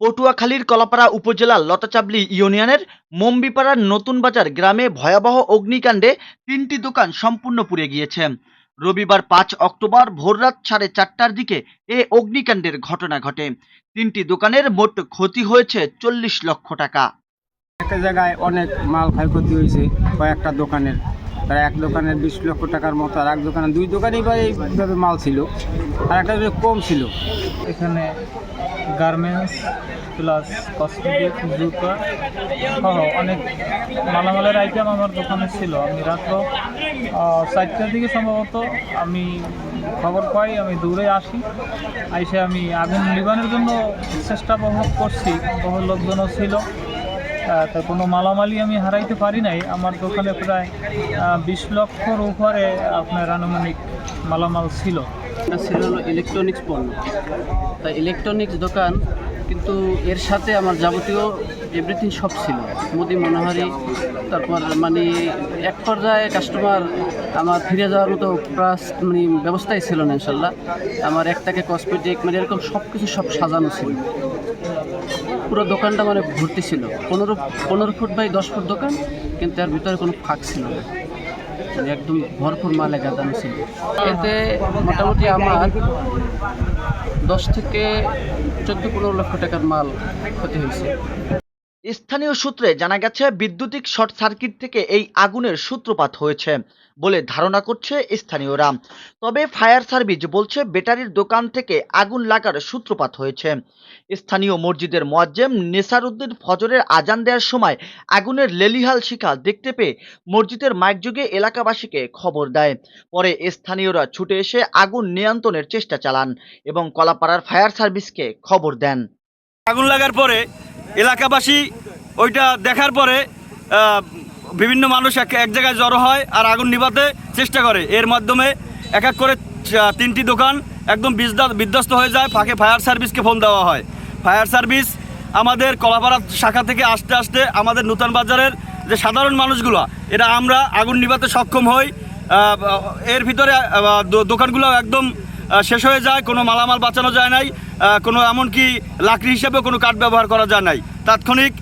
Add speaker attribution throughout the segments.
Speaker 1: পটুয়াখালীর কলাপাড়া উপজেলার লতাচাবলি ইউনিয়নের মম্বিপাড়ার নতুন বাজার গ্রামে ভয়াবহ অগ্নিকাণ্ডে তিনটি দোকান সম্পূর্ণ পুড়ে গিয়েছে। রবিবার পাঁচ অক্টোবর ভোররাত সাড়ে চারটার দিকে এ অগ্নিকাণ্ডের ঘটনা ঘটে। তিনটি দোকানের মোট ক্ষতি হয়েছে চল্লিশ লক্ষ টাকা।
Speaker 2: একটা জায়গায় অনেক মাল ক্ষয়ক্ষতি হয়েছে কয়েকটা দোকানের। প্রায় এক দোকানের বিশ লক্ষ টাকার মতো আর এক দোকানে দুই দোকানেই বা এইভাবে মাল ছিল আর একটা কম ছিল।
Speaker 3: এখানে গার্মেন্টস প্লাস কসমেটিক জুতো সহ অনেক মালামালের আইটেম আমার দোকানে ছিল। আমি আহ, চারটার দিকে সম্ভবত আমি খবর পাই আমি দূরে আসি। আইসে আমি আগুন নিবানোর জন্য চেষ্টা বহু করছি বহু লোকজনও ছিল। তা কোনো মালামালি আমি হারাইতে পারি নাই। আমার দোকানে প্রায় বিশ লক্ষর উপরে আপনার আনুমানিক মালামাল ছিল।
Speaker 4: ছিল ইলেকট্রনিক্স পণ্য। তা ইলেকট্রনিক্স দোকান কিন্তু এর সাথে আমার যাবতীয় এভরিথিং সব ছিল। মুদি মনোহারি, তারপর মানে এক পর্যায়ে কাস্টমার আমার ফিরে যাওয়ার মতো প্রাস মানে ব্যবস্থাই ছিল না ইনশাল্লাহ। আমার একটাকে কসমেটিক মানে এরকম সব কিছু সব সাজানো ছিল। পুরো দোকানটা মানে ভর্তি ছিল। পনেরো পনেরো ফুট বাই দশ ফুট দোকান, কিন্তু এর ভিতরে কোনো ফাঁক ছিল না। মানে একদম ভরপুর মালে গাদানো ছিল। এতে মোটামুটি আমার দশ থেকে চোদ্দ পনেরো লক্ষ টাকার মাল ক্ষতি হয়েছে।
Speaker 1: স্থানীয় সূত্রে জানা গেছে, বিদ্যুতিক শর্ট সার্কিট থেকে এই আগুনের সূত্রপাত হয়েছে বলে ধারণা করছে স্থানীয়রা। তবে ফায়ার সার্ভিস বলছে, ব্যাটারির দোকান থেকে আগুন লাগার সূত্রপাত হয়েছে। স্থানীয় মসজিদের মোয়াজ্জেম নেসারউদ্দিন ফজরের আজান দেওয়ার সময় আগুনের লেলিহাল শিখা দেখতে পেয়ে মসজিদের মাইকযোগে এলাকাবাসীকে খবর দেয়। পরে স্থানীয়রা ছুটে এসে আগুন নিয়ন্ত্রণের চেষ্টা চালান এবং কলাপাড়ার ফায়ার সার্ভিসকে খবর দেন।
Speaker 5: আগুন লাগার পরে এলাকাবাসী ওইটা দেখার পরে বিভিন্ন মানুষ এক এক জায়গায় জড়ো হয় আর আগুন নিভাতে চেষ্টা করে। এর মাধ্যমে এক এক করে তিনটি দোকান একদম বিধ্বস্ত হয়ে যায়, ফাঁকে ফায়ার সার্ভিসকে ফোন দেওয়া হয়। ফায়ার সার্ভিস আমাদের কলাপাড়া শাখা থেকে আসতে আসতে আমাদের নূতন বাজারের যে সাধারণ মানুষগুলো, এরা আমরা আগুন নিভাতে সক্ষম হই। এর ভিতরে দোকানগুলো একদম শেষ হয়ে যায়, কোনো মালামাল বাঁচানো যায় নাই কোনো এমনকি লাকড়ি হিসেবে কোনো কাঠ ব্যবহার করা যায় নাই। তাৎক্ষণিক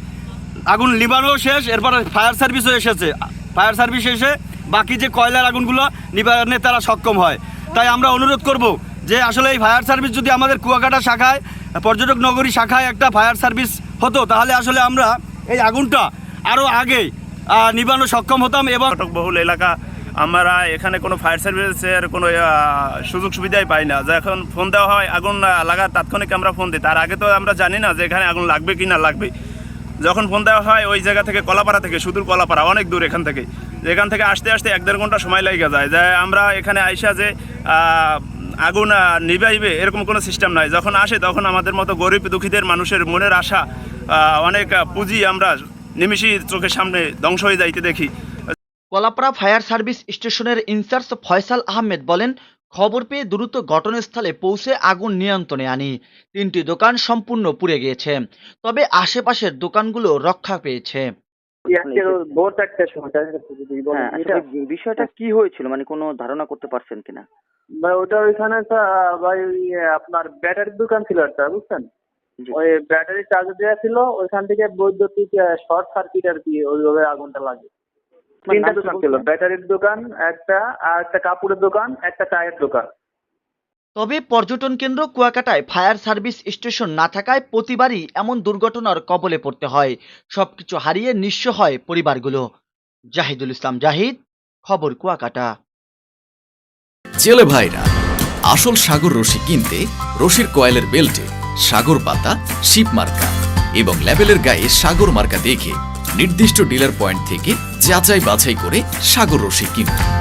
Speaker 5: আগুন নিবানো শেষ, এরপরে ফায়ার সার্ভিসও এসেছে। ফায়ার সার্ভিস এসে বাকি যে কয়লার আগুনগুলো নিবারণে তারা সক্ষম হয়। তাই আমরা অনুরোধ করব যে আসলে এই ফায়ার সার্ভিস যদি আমাদের কুয়াকাটা শাখায়, পর্যটক নগরী শাখায় একটা ফায়ার সার্ভিস হতো, তাহলে আসলে আমরা এই আগুনটা আরও আগে নিবানো সক্ষম হতাম এবং
Speaker 6: বহুল এলাকা আমরা এখানে কোনো ফায়ার সার্ভিসের কোনো সুযোগ সুবিধাই পাই না। যখন ফোন দেওয়া হয় আগুন লাগার তাৎক্ষণিক আমরা ফোন দিই। তার আগে তো আমরা জানি না যে এখানে আগুন লাগবে কি না লাগবে। যখন ফোন দেওয়া হয় ওই জায়গা থেকে কলাপাড়া থেকে সুদূর কলাপাড়া অনেক দূর এখান থেকে। এখান থেকে আসতে আসতে এক দেড় ঘণ্টা সময় লেগে যায়। যে আমরা এখানে আইসা যে আগুন আহ, নিভাইবে এরকম কোনো সিস্টেম নাই। যখন আসে তখন আমাদের মতো গরিব দুঃখীদের মানুষের মনের আশা অনেক পুঁজি আমরা নিমিষই চোখের সামনে ধ্বংস হয়ে যাইতে দেখি।
Speaker 1: কলাপাড়া ফায়ার সার্ভিস স্টেশনের ইনচার্জ ফয়সাল আহমেদ বলেন খবর পেয়ে দ্রুত ঘটনাস্থলে পৌঁছে আগুন নিয়ন্ত্রণে আনি। তিনটি দোকান সম্পূর্ণ পুড়ে গিয়েছে তবে আশেপাশের দোকানগুলো রক্ষা পেয়েছে।
Speaker 7: হ্যাঁ বিষয়টা কি হয়েছিল? মানে কোনো ধারণা করতে পারছেন কিনা?
Speaker 8: ভাই ওটা ওইখানে একটা ভাই আপনার ব্যাটারির দোকান ছিল একটা বুঝছেন? ওই ব্যাটারি চার্জ দেওয়া ছিল ওইখান থেকে বৈদ্যুতিক শর্ট সার্কিট আর কি ওইভাবে আগুনটা লাগে। তিনটা দোকান ছিল ব্যাটারির দোকান একটা আর একটা কাপড়ের দোকান একটা চায়ের দোকান।
Speaker 1: তবে পর্যটন কেন্দ্র কুয়াকাটায় ফায়ার সার্ভিস স্টেশন না থাকায় প্রতিবারই এমন দুর্ঘটনার কবলে পড়তে হয়। সবকিছু হারিয়ে নিঃস্ব হয় পরিবারগুলো। জাহিদুল ইসলাম জাহিদ খবর কুয়াকাটা।
Speaker 9: জেলে ভাইরা আসল সাগর রশি কিনতে রশির কয়েলের বেল্টে সাগর পাতা শিপ মার্কা এবং ল্যাবেলের গায়ে সাগর মার্কা দেখে নির্দিষ্ট ডিলার পয়েন্ট থেকে যাচাই বাছাই করে সাগর রশি কিনুন।